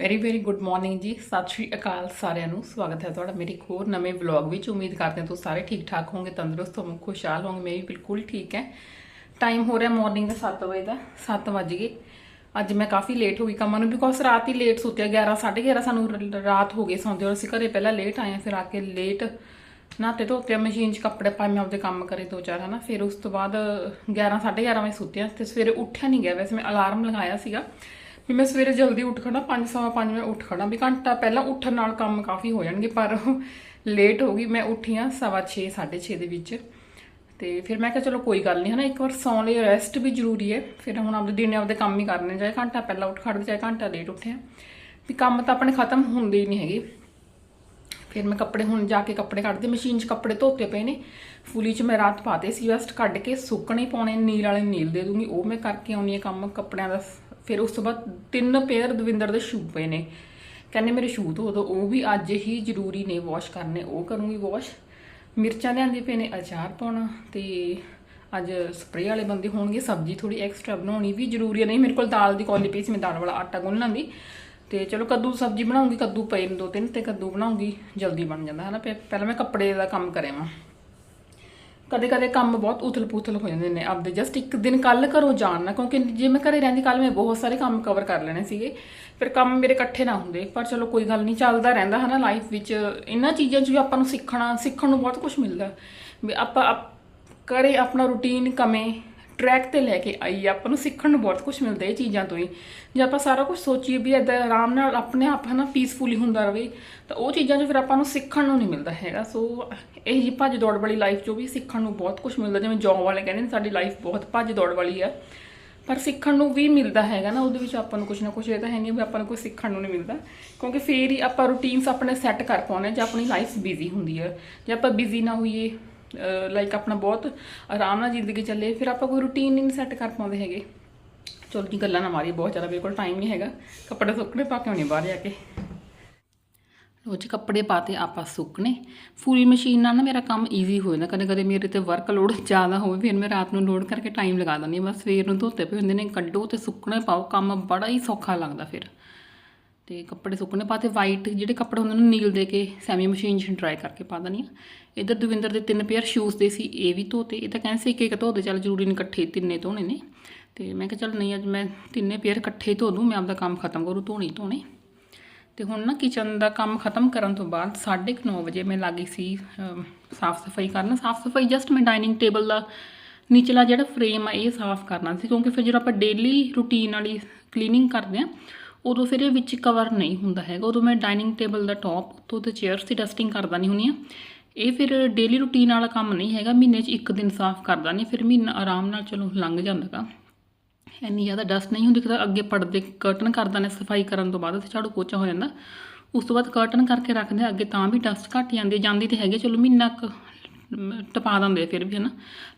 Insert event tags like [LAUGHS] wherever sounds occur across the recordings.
Very very good morning ਜੀ। ਸਤਿ ਸ਼੍ਰੀ ਅਕਾਲ ਸਾਰਿਆਂ ਨੂੰ। ਸਵਾਗਤ ਹੈ ਤੁਹਾਡਾ ਮੇਰੇ ਇੱਕ ਹੋਰ ਨਵੇਂ ਵਲੌਗ ਵਿੱਚ। ਉਮੀਦ ਕਰਦੇ ਹਾਂ ਤੁਸੀਂ ਸਾਰੇ ਠੀਕ ਠਾਕ ਹੋਵੋਗੇ, ਤੰਦਰੁਸਤ ਹੋਵੋਗੇ, ਖੁਸ਼ਹਾਲ ਹੋਵੋਗੇ। ਮੈਂ ਵੀ ਬਿਲਕੁਲ ਠੀਕ ਹੈ। ਟਾਈਮ ਹੋ ਰਿਹਾ ਮਾਰਨਿੰਗ ਦਾ 7 ਵਜੇ ਦਾ। 7 ਵਜ ਗਏ। ਅੱਜ ਮੈਂ ਕਾਫੀ ਲੇਟ ਹੋ ਗਈ ਕੰਮਾਂ ਨੂੰ। ਬਿਕੋਜ਼ ਰਾਤ ਹੀ ਲੇਟ ਸੁੱਤਿਆ 11 11:30 ਸਾਨੂੰ ਰਾਤ ਹੋ ਗਈ ਸੌਂਦੇ ਔਰ ਅਸੀਂ ਘਰੇ ਪਹਿਲਾਂ ਲੇਟ ਆਏ ਹਾਂ, ਫਿਰ ਆ ਕੇ ਲੇਟ ਨਹਾਤੇ ਧੋਤੇ ਮਸ਼ੀਨ 'ਚ ਕੱਪੜੇ ਪਾਏ। ਮੈਂ ਆਪਦੇ ਕੰਮ ਕਰੇ ਦੋ ਚਾਰ, ਹਨਾ। ਫਿਰ ਉਸ ਤੋਂ ਬਾਅਦ 11 11:30 ਵਜੇ ਸੁੱਤਿਆ ਤੇ ਸਵੇਰੇ ਉੱਠਿਆ ਨਹੀਂ ਗਿਆ। ਵੈਸੇ ਮੈਂ ਅਲਾਰਮ ਲਗਾਇਆ ਸੀਗਾ। ਵੀ ਮੈਂ ਸਵੇਰੇ ਜਲਦੀ ਉੱਠ ਖੜਾ 5:30 ਵਜੇ ਉੱਠ ਖੜਾ ਵੀ ਘੰਟਾ ਪਹਿਲਾਂ ਉੱਠਣ ਨਾਲ ਕੰਮ ਕਾਫੀ ਹੋ ਜਾਣਗੇ, ਪਰ ਲੇਟ ਹੋ ਗਈ, ਮੈਂ ਉੱਠੀ ਹਾਂ ਸਵਾ 6 6:30 ਦੇ ਵਿੱਚ। ਤੇ ਫਿਰ ਮੈਂ ਕਿਹਾ ਚਲੋ ਕੋਈ ਗੱਲ ਨਹੀਂ, ਹਨਾ, ਇੱਕ ਵਾਰ ਸੌਣ ਲਈ ਰੈਸਟ ਵੀ ਜ਼ਰੂਰੀ ਹੈ। ਫਿਰ ਹੁਣ ਆਪਦੇ ਦਿਨੇ ਆਪਦੇ ਕੰਮ ਹੀ ਕਰਨੇ ਚਾਹੇ ਘੰਟਾ ਪਹਿਲਾਂ ਉੱਠ ਖੜਦੇ ਚਾਹੇ ਘੰਟਾ ਲੇਟ ਉੱਠਿਆ ਵੀ ਕੰਮ ਤਾਂ ਆਪਣੇ ਖਤਮ ਹੁੰਦੇ ਹੀ ਨਹੀਂ ਹੈਗੇ। ਫਿਰ ਮੈਂ ਕੱਪੜੇ ਹੁਣ ਜਾ ਕੇ ਕੱਪੜੇ ਕੱਢਦੇ, ਮਸ਼ੀਨ 'ਚ ਕੱਪੜੇ ਧੋਤੇ ਪਏ ਨੇ। ਫੁਲੀ 'ਚ ਮੈਂ ਰਾਤ ਪਾਤੇ ਸੀ ਵੈਸਟ ਕੱਢ ਕੇ ਸੁੱਕਣੇ ਹੀ ਪਾਉਣੇ, ਨੀਲ ਵਾਲੇ ਨੀਲ ਦੇ ਦੂੰਗੀ। ਉਹ ਮੈਂ ਕਰਕੇ ਆਉਣੀ ਹੈ ਕੰਮ, ਕੱਪੜਿਆਂ ਦਾ ਫਿਰ ਉਸ ਤੋਂ ਬਾਅਦ ਤਿੰਨ ਪੇਅਰ ਦਵਿੰਦਰ ਦੇ ਸ਼ੂ ਪਏ ਨੇ। ਕਹਿੰਦੇ ਮੇਰੇ ਸ਼ੂ ਧੋ ਦੋ, ਉਹ ਵੀ ਅੱਜ ਹੀ ਜ਼ਰੂਰੀ ਨੇ ਵਾਸ਼ ਕਰਨੇ, ਉਹ ਕਰੂੰਗੀ ਵਾਸ਼ ਮਿਰਚਾਂ ਲਿਆਂਦੀ ਪਏ ਨੇ, ਅਚਾਰ ਪਾਉਣਾ ਤੇ ਅੱਜ ਸਪਰੇਅ ਵਾਲੇ ਬੰਦੇ ਹੋਣਗੇ, ਸਬਜ਼ੀ ਥੋੜੀ ਐਕਸਟਰਾ ਬਣਾਉਣੀ ਵੀ ਜ਼ਰੂਰੀ ਹੈ। ਨਹੀਂ, ਮੇਰੇ ਕੋਲ ਦਾਲ ਦੀ ਕੌਲੀ ਪਈ ਸੀ, ਮੈਂ ਦਾਲ ਵਾਲਾ ਆਟਾ ਗੁੰਨ ਲਾਂਦੀ। ਤੇ ਚਲੋ ਕੱਦੂ ਸਬਜ਼ੀ ਬਣਾਉਂਗੀ, ਕੱਦੂ ਪਏ ਨੇ ਦੋ ਤਿੰਨ ਤੇ ਕੱਦੂ ਬਣਾਉਂਗੀ, ਜਲਦੀ ਬਣ ਜਾਂਦਾ ਹੈ ਨਾ ਪਹਿ- ਪਹਿਲਾਂ ਮੈਂ ਕੱਪੜੇ ਦਾ ਕੰਮ ਕਰਿਆ ਵਾਂ। ਕਦੇ ਕਦੇ ਕੰਮ ਬਹੁਤ ਉਥਲ-ਪੁਥਲ ਹੋ ਜਾਂਦੇ ਨੇ ਆਪਦੇ। ਜਸਟ ਇੱਕ ਦਿਨ ਕੱਲ ਘਰੋਂ ਜਾਣਾ ਕਿਉਂਕਿ ਜੇ ਮੈਂ ਘਰੇ ਰਹਿੰਦੀ ਕੱਲ ਮੈਂ ਬਹੁਤ ਸਾਰੇ ਕੰਮ ਕਵਰ ਕਰ ਲੈਣੇ ਸੀਗੇ। ਫਿਰ ਕੰਮ ਮੇਰੇ ਇਕੱਠੇ ਨਾ ਹੁੰਦੇ, ਪਰ ਚਲੋ ਕੋਈ ਗੱਲ ਨਹੀਂ, ਚੱਲਦਾ ਰਹਿੰਦਾ ਹਨਾ ਲਾਈਫ ਵਿੱਚ। ਇਹਨਾਂ ਚੀਜ਼ਾਂ 'ਚ ਵੀ ਆਪਾਂ ਨੂੰ ਸਿੱਖਣਾ, ਸਿੱਖਣ ਨੂੰ ਬਹੁਤ ਕੁਝ ਮਿਲਦਾ। ਵੀ ਆਪਾਂ ਆਪ- ਕਰੇ ਆਪਣਾ ਰੂਟੀਨ ਕਮੇ ਟਰੈਕ ਤੇ ਲੈ ਕੇ ਆਈ ਆਪਾਂ ਨੂੰ ਸਿੱਖਣ ਨੂੰ ਬਹੁਤ ਕੁਝ ਮਿਲਦਾ ਇਹ ਚੀਜ਼ਾਂ ਤੋਂ ਹੀ। ਜੇ ਆਪਾਂ ਸਾਰਾ ਕੁਝ ਸੋਚੀਏ ਵੀ ਏਦਾਂ ਆਰਾਮ ਨਾਲ ਆਪਣੇ ਆਪ ਹਨਾ ਪੀਸਫੁਲੀ ਹੁੰਦਾ ਰਹੇ ਤਾਂ ਉਹ ਚੀਜ਼ਾਂ 'ਚ ਫਿਰ ਆਪਾਂ ਨੂੰ ਸਿੱਖਣ ਨੂੰ ਨਹੀਂ ਮਿਲਦਾ ਹੈਗਾ। ਸੋ ਇਹ ਜੀ ਭੱਜ ਦੌੜ ਵਾਲੀ ਲਾਈਫ 'ਚੋਂ ਵੀ ਸਿੱਖਣ ਨੂੰ ਬਹੁਤ ਕੁਝ ਮਿਲਦਾ। ਜਿਵੇਂ ਜੌਬ ਵਾਲੇ ਕਹਿੰਦੇ ਨੇ, ਸਾਡੀ ਲਾਈਫ ਬਹੁਤ ਭੱਜ ਦੌੜ ਵਾਲੀ ਆ। ਪਰ ਸਿੱਖਣ ਨੂੰ ਵੀ ਮਿਲਦਾ ਹੈਗਾ ਨਾ, ਉਹਦੇ ਵਿੱਚ ਆਪਾਂ ਨੂੰ ਕੁਝ ਨਾ ਕੁਝ ਇਹ ਤਾਂ ਹੈ ਨਹੀਂ ਵੀ ਆਪਾਂ ਨੂੰ ਕੁਝ ਸਿੱਖਣ ਨੂੰ ਨਹੀਂ ਮਿਲਦਾ। ਕਿਉਂਕਿ ਫੇਰ ਹੀ ਆਪਾਂ ਰੂਟੀਨਸ ਆਪਣੇ ਸੈੱਟ ਕਰ ਪਾਉਂਦੇ ਹਾਂ, ਜੇ ਆਪਣੀ ਲਾਈਫ ਬਿਜ਼ੀ ਹੁੰਦੀ ਹੈ ਜੇ ਆਪਾਂ ਬਿਜ਼ੀ ਨਾ ਹੋਈਏ ਲਾਈਕ ਆਪਣਾ ਬਹੁਤ ਆਰਾਮ ਨਾਲ ਜ਼ਿੰਦਗੀ ਚੱਲੇ। ਫਿਰ ਆਪਾਂ ਕੋਈ ਰੂਟੀਨ ਨਹੀਂ ਸੈੱਟ ਕਰ ਪਾਉਂਦੇ ਹੈਗੇ। ਚਲੋ ਜੀ, ਗੱਲਾਂ ਨਾ ਮਾਰੀਏ ਬਹੁਤ ਜ਼ਿਆਦਾ ਮੇਰੇ ਕੋਲ ਟਾਈਮ ਨਹੀਂ ਹੈਗਾ। ਕੱਪੜੇ ਸੁੱਕਣੇ ਪਾ ਕੇ ਆਉਣੇ ਬਾਹਰ ਜਾ ਕੇ। ਉਹ 'ਚ ਕੱਪੜੇ ਪਾਤੇ ਆਪਾਂ ਸੁੱਕਣੇ। ਫੂਰੀ ਮਸ਼ੀਨ ਨਾਲ ਨਾ ਮੇਰਾ ਕੰਮ ਈਜ਼ੀ ਹੋ ਜਾਂਦਾ। ਕਦੇ ਕਦੇ ਮੇਰੇ ਤੇ ਵਰਕ ਲੋਡ ਜ਼ਿਆਦਾ ਹੋਵੇ, ਫਿਰ ਮੈਂ ਰਾਤ ਨੂੰ ਲੋਡ ਕਰਕੇ ਟਾਈਮ ਲਗਾ ਦਿੰਦੀ ਹਾਂ। ਬਸ ਸਵੇਰ ਨੂੰ ਧੋਤੇ ਪਏ ਹੁੰਦੇ ਨੇ, ਕੱਢੋ ਤੇ ਸੁੱਕਣੇ ਪਾਓ। ਕੰਮ ਬੜਾ ਹੀ ਸੌਖਾ ਲੱਗਦਾ ਫਿਰ। ਤੇ ਕੱਪੜੇ ਸੁੱਕਣੇ ਪਾਤੇ ਵਾਈਟ ਜਿਹੜੇ ਕੱਪੜੇ ਹੁੰਦੇ ਨੇ ਨੀਲ ਦੇ ਕੇ ਸੈਮੀ ਮਸ਼ੀਨ 'ਚ ਡਰਾਈ ਕਰਕੇ ਪਾ ਦਿੰਦੀ ਹਾਂ ਇਧਰ ਦਵਿੰਦਰ ਦੇ ਤਿੰਨ ਪੇਅਰ ਸ਼ੂਜ਼ ਦੇ ਸੀ, ਇਹ ਵੀ ਧੋਤੇ। ਇਹ ਤਾਂ ਕਹਿੰਦੇ ਸੀ ਇੱਕ ਇੱਕ ਧੋਦੇ ਚੱਲ ਜ਼ਰੂਰੀ ਨਹੀਂ ਇਕੱਠੇ ਤਿੰਨੇ ਧੋਣੇ ਨੇ। ਤੇ ਮੈਂ ਕਿਹਾ ਚੱਲ ਨਹੀਂ, ਅੱਜ ਮੈਂ ਤਿੰਨੇ ਪੇਅਰ ਇਕੱਠੇ ਧੋ ਦੂੰ, ਮੈਂ ਆਪਦਾ ਕੰਮ ਖਤਮ ਕਰੂ, ਧੋਣੀ ਧੋਣੇ। ਤੇ ਹੁਣ ਨਾ ਕਿਚਨ ਦਾ ਕੰਮ ਖਤਮ ਕਰਨ ਤੋਂ ਬਾਅਦ 9:30 ਵਜੇ ਮੈਂ ਲੱਗੀ ਸੀ ਸਾਫ਼ ਸਫ਼ਾਈ ਕਰਨ। ਸਾਫ਼ ਸਫ਼ਾਈ ਜਸਟ ਮੈਂ ਡਾਈਨਿੰਗ ਟੇਬਲ ਦਾ ਨੀਚਲਾ ਜਿਹੜਾ ਫਰੇਮ ਆ, ਇਹ ਸਾਫ਼ ਕਰਨਾ ਸੀ, ਕਿਉਂਕਿ ਫਿਰ ਜਦੋਂ ਆਪਾਂ ਡੇਲੀ ਰੂਟੀਨ ਵਾਲੀ ਕਲੀਨਿੰਗ ਕਰਦੇ ਆ ਉਦੋਂ ਫਿਰ ਇਹ ਵਿੱਚ ਕਵਰ ਨਹੀਂ ਹੁੰਦਾ ਹੈਗਾ। ਉਦੋਂ ਮੈਂ ਡਾਈਨਿੰਗ ਟੇਬਲ ਦਾ ਟੌਪ ਉੱਤੋਂ ਤੇ ਚੇਅਰਸ ਦੀ ਡਸਟਿੰਗ ਕਰਦਾ ਨਹੀਂ ਹੁੰਦੀ ਆ। ਇਹ ਫਿਰ ਡੇਲੀ ਰੂਟੀਨ ਵਾਲਾ ਕੰਮ ਨਹੀਂ ਹੈਗਾ। ਮਹੀਨੇ 'ਚ ਇੱਕ ਦਿਨ ਸਾਫ਼ ਕਰਦਾ ਨਹੀਂ ਫਿਰ ਮਹੀਨਾ ਆਰਾਮ ਨਾਲ ਚਲੋ ਲੰਘ ਜਾਂਦਾ ਗਾ। ਇੰਨੀ ਜ਼ਿਆਦਾ ਡਸਟ ਨਹੀਂ ਹੁੰਦੀ ਕਿ ਅੱਗੇ ਪਰਦੇ ਕਰਟਨ ਕਰਦਾ ਨੇ ਸਫ਼ਾਈ ਕਰਨ ਤੋਂ ਬਾਅਦ ਤੇ ਝਾੜੂ ਪੋਚਾ ਹੋ ਜਾਂਦਾ। ਉਸ ਤੋਂ ਬਾਅਦ ਕਰਟਨ ਕਰਕੇ ਰੱਖਦੇ ਆ, ਅੱਗੇ ਤਾਂ ਵੀ ਡਸਟ ਘੱਟ ਜਾਂਦੀ ਜਾਂਦੀ ਤੇ ਹੈਗੇ ਚਲੋ ਮਹੀਨਾ ਕੁ ਟਪਾ ਦਿੰਦੇ ਫਿਰ ਵੀ, ਹਨਾ।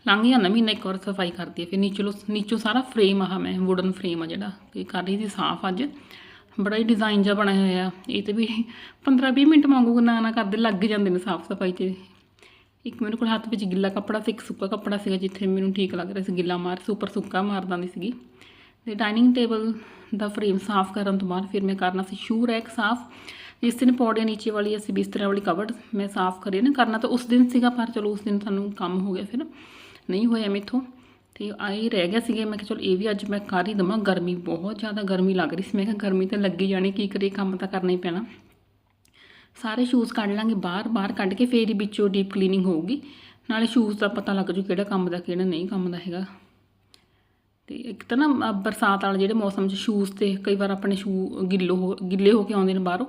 ਲੰਘ ਜਾਂਦਾ, ਮਹੀਨਾ ਇੱਕ ਵਾਰ ਸਫ਼ਾਈ ਕਰਦੀ ਹੈ ਫਿਰ। ਨੀਚੋਂ ਨੀਚੋਂ ਸਾਰਾ ਫਰੇਮ ਆ ਮੈਂ ਵੁਡਨ ਫਰੇਮ ਆ ਜਿਹੜਾ ਇਹ ਕਰ ਰਹੀ ਸੀ ਸਾਫ਼ ਅੱਜ। ਬੜਾ ਹੀ ਡਿਜ਼ਾਈਨ ਜਿਹਾ ਬਣਿਆ ਹੋਇਆ। ਇਹ ਤੇ ਵੀ 15-20 ਮਿੰਟ ਮੰਗੂ ਨਾ ਨਾ ਕਰਦੇ, ਲੱਗ ਜਾਂਦੇ ਨੇ ਸਾਫ਼ ਸਫ਼ਾਈ 'ਚ ਇੱਕ ਮੇਰੇ ਕੋਲ ਹੱਥ ਵਿੱਚ ਗਿੱਲਾ ਕੱਪੜਾ ਸੀ, ਇੱਕ ਸੁੱਕਾ ਕੱਪੜਾ ਸੀਗਾ, ਜਿੱਥੇ ਮੈਨੂੰ ਠੀਕ ਲੱਗ ਰਿਹਾ ਸੀ, ਗਿੱਲਾ ਮਾਰ, ਸੁਪਰ ਸੁੱਕਾ ਮਾਰ ਦਿੰਦੀ ਸੀਗੀ। ਤੇ ਡਾਈਨਿੰਗ ਟੇਬਲ ਦਾ ਫਰੇਮ ਸਾਫ਼ ਕਰਨ ਤੋਂ ਬਾਅਦ ਫਿਰ ਮੈਂ ਕਰਨਾ ਸੀ ਸ਼ੂ ਰੈਕ ਸਾਫ਼ ਇਸ ਦਿਨ ਪੌੜੀਆਂ ਨੀਚੇ ਵਾਲੀ ਅਸੀਂ ਬਿਸਤਰੇ ਵਾਲੀ ਕਵਰ ਮੈਂ ਸਾਫ਼ ਕਰੀ ਨਾ ਕਰਨਾ ਤਾਂ ਉਸ ਦਿਨ ਸੀਗਾ, ਪਰ ਚਲੋ ਉਸ ਦਿਨ ਸਾਨੂੰ ਕੰਮ ਹੋ ਗਿਆ ਫਿਰ, ਨਹੀਂ ਹੋਇਆ ਮੇਥੋਂ। ਤੇ ਆਈ ਰਹਿ ਗਿਆ ਸੀਗੇ, ਮੈਂ ਕਿਹਾ ਚਲ ਇਹ ਵੀ ਅੱਜ ਮੈਂ ਕਰ ਹੀ ਦਵਾਂ, ਗਰਮੀ ਬਹੁਤ ਜ਼ਿਆਦਾ ਗਰਮੀ ਲੱਗ ਰਹੀ ਸੀ। ਮੈਂ ਕਿਹਾ ਗਰਮੀ ਤਾਂ ਲੱਗੀ ਜਾਣੀ, ਕੀ ਕਰੇ ਕੰਮ ਤਾਂ ਕਰਨਾ ਹੀ ਪੈਣਾ। ਸਾਰੇ ਸ਼ੂਜ਼ ਕੱਢ ਲਾਂਗੇ ਬਾਹਰ ਬਾਹਰ ਕੱਢ ਕੇ ਫੇਰ ਹੀ ਵਿੱਚੋਂ ਡੀਪ ਕਲੀਨਿੰਗ ਹੋਊਗੀ। ਨਾਲੇ ਸ਼ੂਜ਼ ਦਾ ਪਤਾ ਲੱਗ ਜੂ ਕਿਹੜਾ ਕੰਮ ਦਾ, ਕਿਹੜਾ ਨਹੀਂ ਕੰਮ ਦਾ ਹੈਗਾ। ਤੇ ਇੱਕ ਤਾਂ ਨਾ ਬਰਸਾਤ ਵਾਲੇ ਜਿਹੜੇ ਮੌਸਮ 'ਚ ਸ਼ੂਜ਼ ਤੇ ਕਈ ਵਾਰ ਆਪਣੇ ਸ਼ੂ ਗਿੱਲੋ ਹੋ, ਗਿੱਲੇ ਹੋ ਕੇ ਆਉਂਦੇ ਨੇ ਬਾਹਰੋਂ।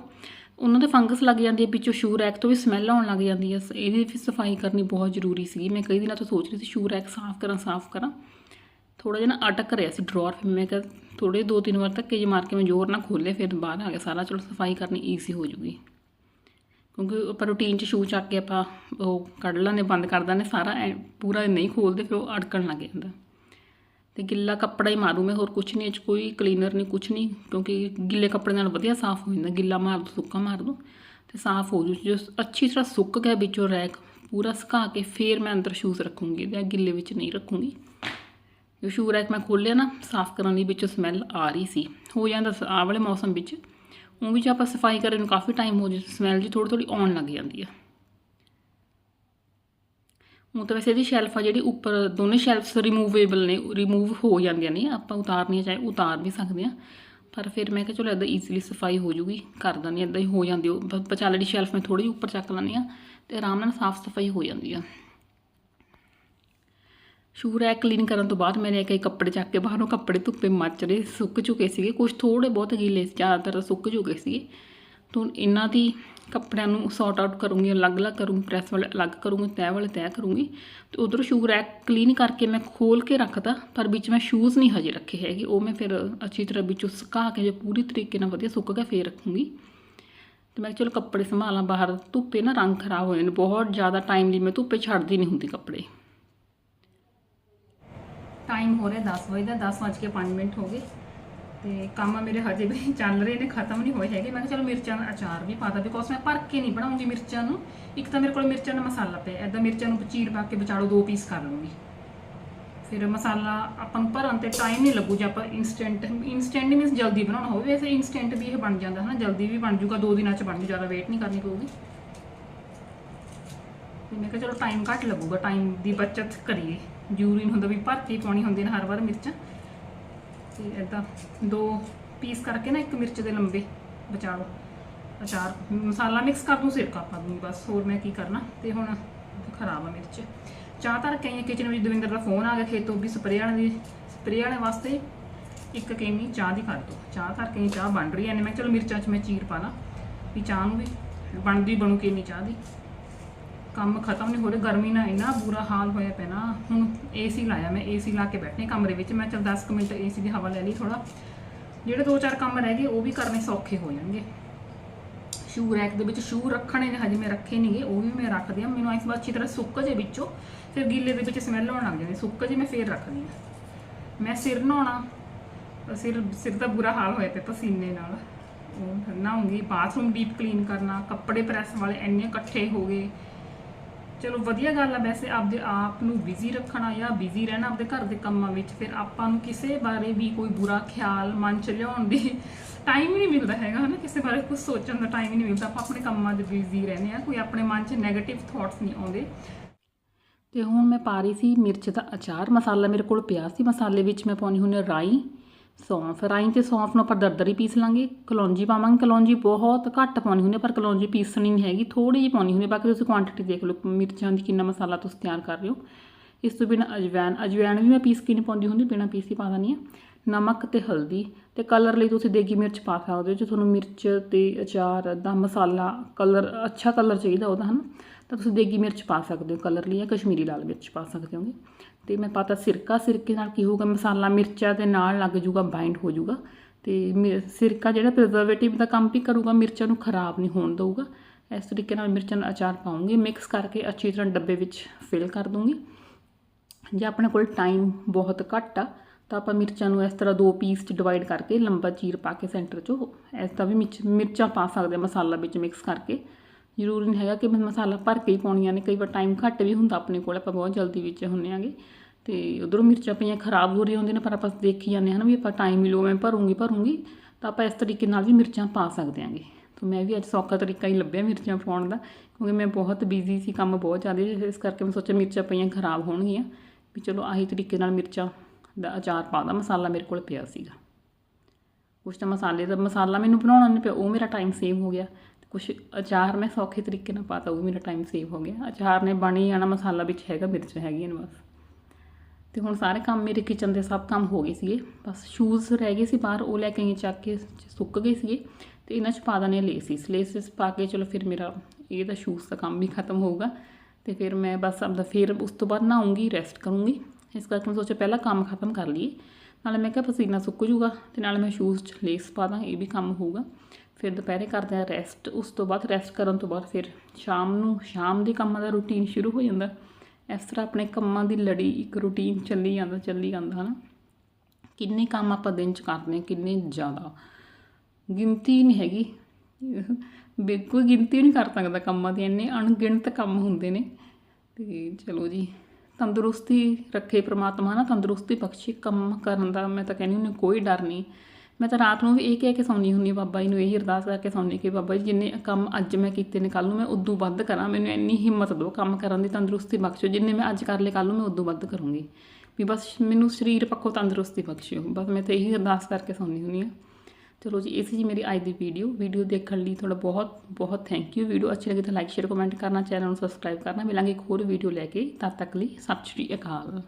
ਉਹਨਾਂ ਦੇ ਫੰਗਸ ਲੱਗ ਜਾਂਦੀ ਹੈ ਵਿੱਚੋਂ ਸ਼ੂ ਰੈਕ ਤੋਂ ਵੀ ਸਮੈਲ ਆਉਣ ਲੱਗ ਜਾਂਦੀ ਹੈ ਸ- ਇਹਦੀ ਵੀ ਸਫ਼ਾਈ ਕਰਨੀ ਬਹੁਤ ਜ਼ਰੂਰੀ ਸੀਗੀ। ਮੈਂ ਕਈ ਦਿਨਾਂ ਤੋਂ ਸੋਚ ਰਹੀ ਸੀ ਸ਼ੂ ਰੈਕ ਸਾਫ਼ ਕਰਾਂ ਸਾਫ਼ ਕਰਾਂ। ਥੋੜਾ ਜਿਹਾ ਨਾ ਅਟਕ ਰਿਹਾ ਸੀ ਡਰਾਅਰ। ਫਿਰ ਮੈਂ ਕਿਹਾ ਥੋੜੇ ਦੋ ਤਿੰਨ ਵਾਰ ਧੱਕੇ ਜੇ ਮਾਰ ਕੇ ਮੈਂ ਜ਼ੋਰ ਨਾਲ ਖੋਲੇ ਫਿਰ ਬਾਹਰ ਆ ਗਿਆ ਸਾਰਾ। ਚਲੋ ਸਫ਼ਾਈ ਕਰਨੀ ਈਜ਼ੀ ਹੋ ਜੂਗੀ। ਕਿਉਂਕਿ ਆਪਾਂ ਰੂਟੀਨ 'ਚ ਸ਼ੂ ਚੱਕ ਕੇ ਆਪਾਂ ਉਹ ਕੱਢ ਲੈਂਦੇ, ਬੰਦ ਕਰ ਦਿੰਦੇ, ਸਾਰਾ ਐਂ ਪੂਰਾ ਨਹੀਂ ਖੋਲਦੇ ਫਿਰ ਉਹ ਅੜਕਣ ਲੱਗ ਜਾਂਦਾ। ਤੇ ਗਿੱਲਾ ਕੱਪੜਾ ਹੀ ਮਾਰੂ ਮੈਂ, ਹੋਰ ਕੁਝ ਨਹੀਂ ਇਹ 'ਚ ਕੋਈ ਕਲੀਨਰ ਨਹੀਂ ਕੁਝ ਨਹੀਂ ਕਿਉਂਕਿ ਗਿੱਲੇ ਕੱਪੜੇ ਨਾਲ ਵਧੀਆ ਸਾਫ਼ ਹੋ ਜਾਂਦਾ, ਗਿੱਲਾ ਮਾਰ ਦੋ, ਸੁੱਕਾ ਮਾਰ ਦੋ, ਤੇ ਸਾਫ਼ ਹੋ ਜੂ, ਜੋ ਅੱਛੀ ਤਰ੍ਹਾਂ ਸੁੱਕ ਗਿਆ ਵਿੱਚੋਂ ਰੈਕ ਪੂਰਾ ਸੁਕਾ ਕੇ ਫੇਰ ਮੈਂ ਅੰਦਰ ਸ਼ੂਜ਼ ਰੱਖੂੰਗੀ ਤੇ ਗਿੱਲੇ ਵਿੱਚ ਨਹੀਂ ਰੱਖੂੰਗੀ। ਜੋ ਸ਼ੂ ਰੈਕ ਮੈਂ ਖੋਲ੍ਹਿਆ ਨਾ, ਸਾਫ਼ ਕਰਨ ਲਈ ਵਿੱਚੋਂ ਸਮੈਲ ਆ ਰਹੀ ਸੀ, ਹੋ ਜਾਂਦਾ ਸ- ਆਹ ਵਾਲੇ ਮੌਸਮ ਵਿੱਚ ਉਹ ਵੀ ਜੇ ਆਪਾਂ ਸਫ਼ਾਈ ਕਰਨ ਨੂੰ ਕਾਫੀ ਟਾਈਮ ਹੋ ਜੇ ਸਮੈਲ ਜੀ ਥੋੜੀ ਥੋੜੀ ਆਉਣ ਲੱਗ ਜਾਂਦੀ ਆ। ਉਹ ਤਾਂ ਵੈਸੇ ਇਹਦੀ ਸ਼ੈਲਫ ਆ ਜਿਹੜੀ ਉੱਪਰ ਦੋਨੇ ਸ਼ੈਲਫਸ ਰਿਮੂਵੇਬਲ ਨੇ ਰਿਮੂਵ ਹੋ ਜਾਂਦੀਆਂ ਨੇ, ਆਪਾਂ ਉਤਾਰਨੀਆਂ ਚਾਹੇ ਉਤਾਰ ਵੀ ਸਕਦੇ ਆ ਪਰ ਫਿਰ ਮੈਂ ਕਿਹਾ ਚਲੋ ਇਦਾਂ ਈਜ਼ੀਲੀ ਸਫ਼ਾਈ ਹੋ ਜੂਗੀ, ਕਰ ਦਿੰਦੀ ਇਦਾਂ ਹੀ ਹੋ ਜਾਂਦੀ ਉਹ ਬ- ਦੀ ਸ਼ੈਲਫ ਮੈਂ ਥੋੜੀ ਉੱਪਰ ਚੱਕ ਲੈਂਦੀ ਆ ਤੇ ਆਰਾਮ ਨਾਲ ਸਾਫ਼ ਸਫ਼ਾਈ ਹੋ ਜਾਂਦੀ ਆ। ਸ਼ੂ ਰੈਕ ਕਲੀਨ ਕਰਨ ਤੋਂ ਬਾਅਦ ਮੈंने ਕਈ ਕੱਪੜੇ ਚੱਕ ਕੇ ਬਾਹਰੋਂ ਕੱਪੜੇ ਧੁੱਪੇ ਮੱਚ ਰਹੇ, ਸੁੱਕ ਚੁੱਕੇ ਸੀਗੇ। ਕੁਝ ਥੋੜੇ ਬਹੁਤ ਗੀਲੇ, ਜ਼ਿਆਦਾਤਰ ਸੁੱਕ ਚੁੱਕੇ ਸੀਗੇ। ਤੋਂ ਇਹਨਾਂ ਦੀ ਕੱਪੜਿਆਂ ਨੂੰ ਸੌਰਟ ਆਊਟ ਕਰੂੰਗੀ ਅਲੱਗ-ਅਲੱਗ ਕਰੂੰਗੀ ਪ੍ਰੈਸ ਵਾਲੇ ਅਲੱਗ ਕਰੂੰਗੀ, ਤੈਅ ਵਾਲੇ ਤੈਅ ਕਰੂੰਗੀ। ਤੇ ਉਧਰ ਸ਼ੂ ਰੈਕ ਕਲੀਨ ਕਰਕੇ ਮੈਂ ਖੋਲ ਕੇ ਰੱਖਦਾ ਪਰ ਵਿੱਚ ਮੈਂ ਸ਼ੂਜ਼ ਨਹੀਂ ਹਜੇ ਰੱਖੇ ਹੈਗੇ। ਉਹ ਮੈਂ ਫਿਰ ਅੱਛੀ ਤਰ੍ਹਾਂ ਵਿੱਚੋਂ ਸੁਕਾ ਕੇ ਜੇ ਪੂਰੀ ਤਰੀਕੇ ਨਾਲ ਵਧੀਆ ਸੁੱਕ ਗਿਆ, ਫੇਰ ਰੱਖੂੰਗੀ। ਤੇ ਮੈਂ ਚਲੋ ਕੱਪੜੇ ਸੰਭਾਲਾਂ ਬਾਹਰ, ਧੁੱਪੇ ਨਾ ਰੰਗ ਖਰਾਬ ਹੋ ਜਾਂਦੇ ਨੇ ਬਹੁਤ ਜ਼ਿਆਦਾ ਟਾਈਮ ਲਈ ਮੈਂ ਧੁੱਪੇ ਛੱਡਦੀ ਨਹੀਂ ਹੁੰਦੀ ਕੱਪੜੇ। ਟਾਈਮ ਹੋ ਰਿਹਾ 10 ਵਜੇ ਦਾ 10 ਵੱਜ ਕੇ 5 ਮਿੰਟ ਹੋ ਗਏ। ਤੇ ਕੰਮ ਮੇਰੇ ਹਜੇ ਵੀ [LAUGHS] ਚੱਲ ਰਹੇ ਨੇ, ਖਤਮ ਨਹੀਂ ਹੋਏ ਹੈਗੇ। ਮੈਂ ਕਿਹਾ ਚਲੋ ਮਿਰਚਾਂ ਦਾ ਅਚਾਰ ਵੀ ਪਾਦਾ ਬਿਕੋਜ਼ ਮੈਂ ਭਰ ਕੇ ਨਹੀਂ ਬਣਾਉਂਗੀ ਮਿਰਚਾਂ ਨੂੰ। ਇੱਕ ਤਾਂ ਮੇਰੇ ਕੋਲ ਮਿਰਚਾਂ ਦਾ ਮਸਾਲਾ ਪਿਆ ਐਦਾਂ ਮਿਰਚਾਂ ਨੂੰ ਚੀਰ ਪਾ ਕੇ ਵਿਚਾਲੋ ਦੋ ਪੀਸ ਕਰ ਲਵਾਂਗੀ ਫਿਰ ਮਸਾਲਾ ਆਪਾਂ ਨੂੰ ਭਰਨ ਤੇ ਟਾਈਮ ਨਹੀਂ ਲੱਗੂ ਜੇ ਆਪਾਂ ਇਨਸਟੈਂਟ ਇਨਸਟੈਂਟ ਨਹੀਂ ਮੀਨਸ ਜਲਦੀ ਬਣਾਉਣਾ ਹੋਵੇ। ਵੈਸੇ ਇਨਸਟੈਂਟ ਵੀ ਇਹ ਬਣ ਜਾਂਦਾ ਹੈ ਨਾ ਜਲਦੀ ਵੀ ਬਣ ਜੂਗਾ, ਦੋ ਦਿਨਾਂ ਚ ਬਣ ਜੂ, ਜ਼ਿਆਦਾ ਵੇਟ ਨਹੀਂ ਕਰਨੀ ਪਊਗੀ। ਤੇ ਮੈਂ ਕਿਹਾ ਚਲੋ ਟਾਈਮ ਘੱਟ ਲੱਗੂਗਾ ਟਾਈਮ ਦੀ ਬਚਤ ਕਰੀਏ। ਜ਼ਰੂਰੀ ਨਹੀਂ ਹੁੰਦਾ ਵੀ ਭਰ ਕੇ ਹੀ ਪਾਉਣੀ ਹੁੰਦੀ ਨੇ, ਹਰ ਵਾਰ ਮਿਰਚਾਂ। ਤੇ ਇਦਾਂ ਦੋ ਪੀਸ ਕਰਕੇ ਨਾ ਇੱਕ ਮਿਰਚ ਦੇ ਲੰਬੇ ਬਚਾ ਲਓ, ਅਚਾਰ, ਮਸਾਲਾ ਮਿਕਸ ਕਰ ਦੂੰ, ਸਿਰਕਾ ਪਾ ਦੂੰ, ਬਸ ਹੋਰ ਮੈਂ ਕੀ ਕਰਨਾ, ਤੇ ਹੁਣ ਖਰਾਬ ਆ ਮਿਰਚ। ਚਾਹ ਧਰ ਕੇ ਆਈ ਕਿਚਨ ਵਿੱਚ ਦਵਿੰਦਰ ਦਾ ਫੋਨ ਆ ਗਿਆ, ਖੇਤੋਂ ਵੀ ਸਪਰੇਅ ਵਾਲੇ ਦੀ ਸਪਰੇਅ ਵਾਲੇ ਵਾਸਤੇ ਇੱਕ ਕੇਮੀ ਚਾਹ ਦੀ ਕਰ ਦੋ। ਚਾਹ ਧਰ ਕੇ ਚਾਹ ਬਣ ਰਹੀ ਐ ਨੇ ਮੈਂ ਕਿਹਾ ਚਲੋ ਮਿਰਚਾਂ 'ਚ ਮੈਂ ਚੀਰ ਪਾ ਲਾਂ, ਵੀ ਚਾਹ ਨੂੰ ਵੀ ਬਣਦੀ ਬਣੂ ਕੇਮੀ ਚਾਹ ਦੀ। ਕੰਮ ਖਤਮ ਨਹੀਂ ਹੋ ਰਿਹਾ, ਗਰਮੀ ਨਾਲ ਇੰਨਾ ਬੁਰਾ ਹਾਲ ਹੋਇਆ ਪਿਆ ਨਾ। ਹੁਣ ਏਸੀ ਲਾਇਆ ਮੈਂ ਏਸੀ ਲਾ ਕੇ ਬੈਠੇ ਕਮਰੇ ਵਿੱਚ। ਮੈਂ ਚਲ 10 ਕੁ ਮਿੰਟ ਏਸੀ ਦੀ ਹਵਾ ਲੈ ਲਈ ਥੋੜਾ ਜਿਹੜੇ ਦੋ ਚਾਰ ਕੰਮ ਰਹਿ ਗਏ, ਉਹ ਵੀ ਕਰਨੇ ਸੌਖੇ ਹੋ ਜਾਣਗੇ। ਸ਼ੂ ਰੈਕ ਦੇ ਵਿੱਚ ਸ਼ੂ ਰੱਖਣੇ ਨੇ, ਹਜੇ ਮੈਂ ਰੱਖੇ ਨਹੀਂਗੇ ਉਹ ਵੀ ਮੈਂ ਰੱਖਦੀ ਆ ਮੈਨੂੰ ਇਸ ਵਾਰ ਅੱਛੀ ਤਰ੍ਹਾਂ ਸੁੱਕ ਜੇ ਵਿੱਚੋਂ, ਫਿਰ ਗਿੱਲੇ ਦੇ ਵਿੱਚ ਸਮੈਲ ਆਉਣ ਲੱਗ ਜਾਂਦੀ। ਸੁੱਕ ਜੇ ਮੈਂ ਫੇਰ ਰੱਖਦੀ ਆ ਮੈਂ ਸਿਰ ਨਹਾਉਣਾ ਸਿਰ ਸਿਰ ਦਾ ਬੁਰਾ ਹਾਲ ਹੋਇਆ ਪਿਆ ਪਸੀਨੇ ਨਾਲ। ਉਹ ਨਹਾਉਂਗੀ ਬਾਥਰੂਮ ਡੀਪ ਕਲੀਨ ਕਰਨਾ, ਕੱਪੜੇ ਪ੍ਰੈਸ ਵਾਲੇ ਇੰਨੇ ਇਕੱਠੇ ਹੋ ਗਏ। ਚਲੋ ਵਧੀਆ ਗੱਲ ਆ, ਵੈਸੇ ਆਪਦੇ ਆਪ ਨੂੰ ਬਿਜ਼ੀ ਰੱਖਣਾ ਜਾਂ ਬਿਜ਼ੀ ਰਹਿਣਾ ਆਪਦੇ ਘਰ ਦੇ ਕੰਮਾਂ ਵਿੱਚ, ਫਿਰ ਆਪਾਂ ਨੂੰ ਕਿਸੇ ਬਾਰੇ ਵੀ ਕੋਈ ਬੁਰਾ ਖਿਆਲ, ਮਨ ਚ ਲਿਆਉਣ ਦੀ ਟਾਈਮ ਹੀ ਨਹੀਂ ਮਿਲਦਾ ਹੈਗਾ, ਹਨਾ? ਕਿਸੇ ਬਾਰੇ ਕੁਝ ਸੋਚਣ ਦਾ ਟਾਈਮ ਹੀ ਨਹੀਂ ਮਿਲਦਾ, ਆਪਾਂ ਆਪਣੇ ਕੰਮਾਂ 'ਚ ਬਿਜ਼ੀ ਰਹਿੰਦੇ ਆ, ਕੋਈ ਆਪਣੇ ਮਨ 'ਚ 네ਗੇਟਿਵ ਥਾਟਸ ਨਹੀਂ ਆਉਂਦੇ। ਤੇ ਹੁਣ ਮੈਂ ਪਾ ਰਹੀ ਸੀ ਮਿਰਚ ਦਾ ਅਚਾਰ, ਮਸਾਲਾ ਮੇਰੇ ਕੋਲ ਪਿਆ ਸੀ, ਮਸਾਲੇ ਵਿੱਚ ਮੈਂ ਪਾਉਣੀ ਹੁੰਦੀ ਰਾਈ ਸੌਂਫ ਰਾਈ ਤੇ ਸੌਂਫ ਨੂੰ ਆਪਾਂ ਦਰਦਰੀ ਪੀਸ ਲਾਂਗੇ। ਕਲੌਂਜੀ ਪਾਵਾਂਗੇ। ਕਲੌਂਜੀ ਬਹੁਤ ਘੱਟ ਪਾਉਣੀ ਹੁੰਦੀ ਹੈ, ਪਰ ਕਲੌਂਜੀ ਪੀਸਣੀ ਨਹੀਂ ਹੈਗੀ। ਥੋੜੀ ਜਿਹੀ ਪਾਉਣੀ ਹੁੰਦੀ ਬਾਕੀ ਤੁਸੀਂ ਕੁਆਂਟੀਟੀ ਦੇਖ ਲਓ ਮਿਰਚਾਂ ਦੀ ਕਿੰਨਾ ਮਸਾਲਾ ਤੁਸੀਂ ਤਿਆਰ ਕਰ ਰਹੇ ਹੋ। ਇਸ ਤੋਂ ਬਿਨਾਂ ਅਜਵੈਨ ਅਜਵੈਨ ਵੀ ਮੈਂ ਪੀਸ ਕੇ ਨਹੀਂ ਪਾਉਂਦੀ ਹੁੰਦੀ ਬਿਨਾਂ ਪੀਸ ਹੀ ਪਾ ਦਿੰਦੀ ਹਾਂ। ਨਮਕ ਤੇ ਹਲਦੀ ਤੇ ਕਲਰ ਲਈ ਤੁਸੀਂ ਦੇਗੀ ਮਿਰਚ ਪਾ ਸਕਦੇ ਹੋ ਜੇ ਤੁਹਾਨੂੰ ਮਿਰਚ ਤੇ ਅਚਾਰ ਦਾ ਮਸਾਲਾ ਕਲਰ ਅੱਛਾ ਕਲਰ ਚਾਹੀਦਾ ਉਹਦਾ ਹਨ? ਤਾਂ ਤੁਸੀਂ ਦੇਗੀ ਮਿਰਚ ਪਾ ਸਕਦੇ ਹੋ ਕਲਰ ਲਈ ਜਾਂ ਕਸ਼ਮੀਰੀ ਲਾਲ ਮਿਰਚ ਪਾ ਸਕਦੇ ਹੋਗੇ। ਤੇ ਮੈਂ ਪਾਤਾ ਸਿਰਕਾ, ਸਿਰਕੇ ਨਾਲ ਕੀ ਹੋਊਗਾ, ਮਸਾਲਾ ਮਿਰਚਾਂ ਦੇ ਨਾਲ ਲੱਗ ਜੂਗਾ ਬਾਈਂਡ ਹੋ ਜੂਗਾ ਤੇ ਮਿ- ਸਿਰਕਾ ਜਿਹੜਾ ਪ੍ਰੀਜ਼ਰਵੇਟਿਵ ਦਾ ਕੰਮ ਵੀ ਕਰੂਗਾ, ਮਿਰਚਾਂ ਨੂੰ ਖਰਾਬ ਨਹੀਂ ਹੋਣ ਦਊਗਾ। ਇਸ ਤਰੀਕੇ ਨਾਲ ਮਿਰਚਾਂ ਦਾ ਅਚਾਰ ਪਾਉਂਗੀ ਮਿਕਸ ਕਰਕੇ ਅੱਛੀ ਤਰ੍ਹਾਂ ਡੱਬੇ ਵਿੱਚ ਫਿਲ ਕਰ ਦੂੰਗੀ ਜੇ ਆਪਣੇ ਕੋਲ ਟਾਈਮ ਬਹੁਤ ਘੱਟ ਆ, ਤਾਂ ਆਪਾਂ ਮਿਰਚਾਂ ਨੂੰ ਇਸ ਤਰ੍ਹਾਂ ਦੋ ਪੀਸ 'ਚ ਡਿਵਾਈਡ ਕਰਕੇ ਲੰਬਾ ਚੀਰ ਪਾ ਕੇ ਸੈਂਟਰ 'ਚੋਂ ਇਸ ਤਰ੍ਹਾਂ ਵੀ ਮਿਰਚ, ਮਿਰਚਾਂ ਪਾ ਸਕਦੇ ਮਸਾਲਾ ਵਿੱਚ ਮਿਕਸ ਕਰਕੇ। ਜ਼ਰੂਰੀ ਨਹੀਂ ਹੈਗਾ ਕਿ ਮੈਂ ਮਸਾਲਾ ਭਰ ਕੇ ਹੀ ਪਾਉਣੀਆਂ ਨੇ ਕਈ ਵਾਰ ਟਾਈਮ ਘੱਟ ਵੀ ਹੁੰਦਾ ਆਪਣੇ ਕੋਲ, ਆਪਾਂ ਬਹੁਤ ਜਲਦੀ ਵਿੱਚ ਹੁੰਨੇ ਆਂਗੇ। ਤੇ ਉਧਰੋਂ ਮਿਰਚਾਂ ਪਈਆਂ ਖਰਾਬ ਹੋ ਰਹੀਆਂ ਹੁੰਦੀਆਂ ਨੇ, ਪਰ ਆਪਾਂ ਦੇਖੀ ਜਾਂਦੇ ਹਾਂ ਨਾ ਵੀ ਆਪਾਂ ਟਾਈਮ ਹੀ ਮਿਲੋ ਮੈਂ ਭਰੂੰਗੀ ਭਰੂੰਗੀ, ਤਾਂ ਆਪਾਂ ਇਸ ਤਰੀਕੇ ਨਾਲ ਵੀ ਮਿਰਚਾਂ ਪਾ ਸਕਦੇ ਆਂਗੇ। ਤਾਂ ਮੈਂ ਵੀ ਅੱਜ ਸੌਖਾ ਤਰੀਕਾ ਹੀ ਲੱਭਿਆ ਮਿਰਚਾਂ ਪਾਉਣ ਦਾ, ਕਿਉਂਕਿ ਮੈਂ ਬਹੁਤ ਬਿਜ਼ੀ ਸੀ, ਕੰਮ ਬਹੁਤ ਜ਼ਿਆਦਾ ਇਸ ਕਰਕੇ ਮੈਂ ਸੋਚਿਆ ਮਿਰਚਾਂ ਪਈਆਂ ਖਰਾਬ ਹੋਣਗੀਆਂ। ਵੀ ਚਲੋ ਆਹੀ ਤਰੀਕੇ ਨਾਲ ਮਿਰਚਾਂ ਦਾ ਅਚਾਰ ਪਾ ਦਾਂ, ਮਸਾਲਾ ਮੇਰੇ ਕੋਲ ਪਿਆ ਸੀਗਾ। ਕੁਛ ਤਾਂ ਮਸਾਲੇ ਦਾ, ਮਸਾਲਾ ਮੈਨੂੰ ਬਣਾਉਣਾ ਨਹੀਂ ਪਿਆ, ਉਹ ਮੇਰਾ ਟਾਈਮ ਸੇਵ ਹੋ ਗਿਆ। ਕੁਛ ਅਚਾਰ ਮੈਂ ਸੌਖੇ ਤਰੀਕੇ ਨਾਲ ਪਾਤਾ, ਉਹ ਮੇਰਾ ਟਾਈਮ ਸੇਵ ਹੋ ਗਿਆ। ਅਚਾਰ ਨੇ ਬਣੀ ਜਾਣਾ, ਮਸਾਲਾ ਵਿੱਚ ਹੈਗਾ, ਮਿਰਚ ਹੈਗੀਆਂ ਨੇ ਬਸ। ਤੇ ਹੁਣ ਸਾਰੇ ਕੰਮ ਮੇਰੇ ਕਿਚਨ ਦੇ ਸਭ ਕੰਮ ਹੋ ਗਏ ਸੀਗੇ। ਬਸ ਸ਼ੂਜ਼ ਰਹਿ ਗਏ ਸੀ ਬਾਹਰ, ਉਹ ਲੈ ਕੇ ਆਈ, ਚੱਕ ਕੇ ਸੁੱਕ ਗਏ ਸੀਗੇ। ਤੇ ਇਹਨਾਂ 'ਚ ਪਾ ਦਨੇ ਲੇਸਿਸ ਲੇਸਿਸ ਪਾ ਕੇ ਚਲੋ ਫਿਰ ਮੇਰਾ ਇਹ ਤਾਂ ਸ਼ੂਜ਼ ਦਾ ਕੰਮ ਵੀ ਖਤਮ ਹੋਊਗਾ। ਤੇ ਫਿਰ ਮੈਂ ਬਸ ਆਪਦਾ ਫਿਰ ਉਸ ਤੋਂ ਬਾਅਦ ਨਹਾਉਂਗੀ ਰੈਸਟ ਕਰੂੰਗੀ। ਇਸ ਕਰਕੇ ਮੈਂ ਸੋਚਿਆ ਪਹਿਲਾਂ ਕੰਮ ਖਤਮ ਕਰ ਲਈਏ। ਨਾਲੇ ਮੈਂ ਕਿਹਾ ਪਸੀਨਾ ਸੁੱਕ ਜੂਗਾ ਤੇ ਨਾਲੇ ਮੈਂ ਸ਼ੂਜ਼ 'ਚ ਲੇਸ ਪਾ ਦਾਂ, ਇਹ ਵੀ ਕੰਮ ਹੋਊਗਾ। ਫਿਰ ਦੁਪਹਿਰੇ ਕਰਦੇ ਆ ਰੈਸਟ ਉਸ ਤੋਂ ਬਾਅਦ ਰੈਸਟ ਕਰਨ ਤੋਂ ਬਾਅਦ ਫਿਰ ਸ਼ਾਮ ਨੂੰ, ਸ਼ਾਮ ਦੇ ਕੰਮਾਂ ਦਾ ਰੂਟੀਨ ਸ਼ੁਰੂ ਹੋ ਜਾਂਦਾ। ਇਸ ਤਰ੍ਹਾਂ ਆਪਣੇ ਕੰਮਾਂ ਦੀ ਲੜੀ ਇੱਕ ਰੂਟੀਨ ਚੱਲੀ ਜਾਂਦਾ ਚੱਲੀ ਜਾਂਦਾ, ਹਨਾ। ਕਿੰਨੇ ਕੰਮ ਆਪਾਂ ਦਿਨ 'ਚ ਕਰਦੇ ਹਾਂ, ਕਿੰਨੇ ਜ਼ਿਆਦਾ। ਗਿਣਤੀ ਨਹੀਂ ਹੈਗੀ। ਬਿਲਕੁਲ ਗਿਣਤੀ ਨਹੀਂ ਕਰ ਸਕਦਾ ਕੰਮਾਂ ਦੀ, ਇੰਨੇ ਅਣਗਿਣਤ ਕੰਮ ਹੁੰਦੇ ਨੇ। ਤੇ ਚਲੋ ਜੀ, ਤੰਦਰੁਸਤੀ ਰੱਖੇ ਪ੍ਰਮਾਤਮਾ ਨਾ ਤੰਦਰੁਸਤੀ ਬਖਸ਼ੇ ਕੰਮ ਕਰਨ ਦਾ, ਮੈਂ ਤਾਂ ਕਹਿੰਦੀ ਹੁੰਦੀ ਕੋਈ ਡਰ ਨਹੀਂ। ਮੈਂ ਤਾਂ ਰਾਤ ਨੂੰ ਵੀ ਇਹ ਕਹਿ ਕੇ ਸੌਂਦੀ ਹੁੰਦੀ ਹਾਂ, ਬਾਬਾ ਜੀ ਨੂੰ ਇਹੀ ਅਰਦਾਸ ਕਰਕੇ ਸੌਂਦੀ ਕਿ ਬਾਬਾ ਜੀ ਜਿੰਨੇ ਕੰਮ ਅੱਜ ਮੈਂ ਕੀਤੇ ਨੇ ਕੱਲ ਨੂੰ ਮੈਂ ਉਦੋਂ ਵੱਧ ਕਰਾਂ, ਮੈਨੂੰ ਇੰਨੀ ਹਿੰਮਤ ਦਿਓ ਕੰਮ ਕਰਨ ਦੀ, ਤੰਦਰੁਸਤੀ ਬਖਸ਼ੋ ਜਿੰਨੇ ਮੈਂ ਅੱਜ ਕਰ ਲਏ ਕੱਲ ਨੂੰ ਮੈਂ ਉਦੋਂ ਵੱਧ ਕਰੂੰਗੀ। ਵੀ ਬਸ ਮੈਨੂੰ ਸਰੀਰ ਪੱਖੋਂ ਤੰਦਰੁਸਤੀ ਬਖਸ਼ਿਓ, ਬਸ ਮੈਂ ਤਾਂ ਇਹੀ ਅਰਦਾਸ ਕਰਕੇ ਸੌਂਦੀ ਹੁੰਦੀ ਹਾਂ। ਚਲੋ ਜੀ, ਇਹ ਸੀ ਜੀ ਮੇਰੀ ਅੱਜ ਦੀ ਵੀਡੀਓ ਵੀਡੀਓ ਦੇਖਣ ਲਈ ਤੁਹਾਡਾ ਬਹੁਤ ਬਹੁਤ ਥੈਂਕ ਯੂ ਵੀਡੀਓ ਅੱਛੀ ਲੱਗੀ ਤਾਂ ਲਾਈਕ ਸ਼ੇਅਰ ਕਮੈਂਟ ਕਰਨਾ ਚੈਨਲ ਨੂੰ ਸਬਸਕ੍ਰਾਈਬ ਕਰਨਾ। ਮਿਲਾਂਗੇ ਇੱਕ ਹੋਰ ਵੀਡੀਓ ਲੈ ਕੇ। ਤਦ ਤੱਕ ਲਈ ਸਤਿ ਸ਼੍ਰੀ ਅਕਾਲ।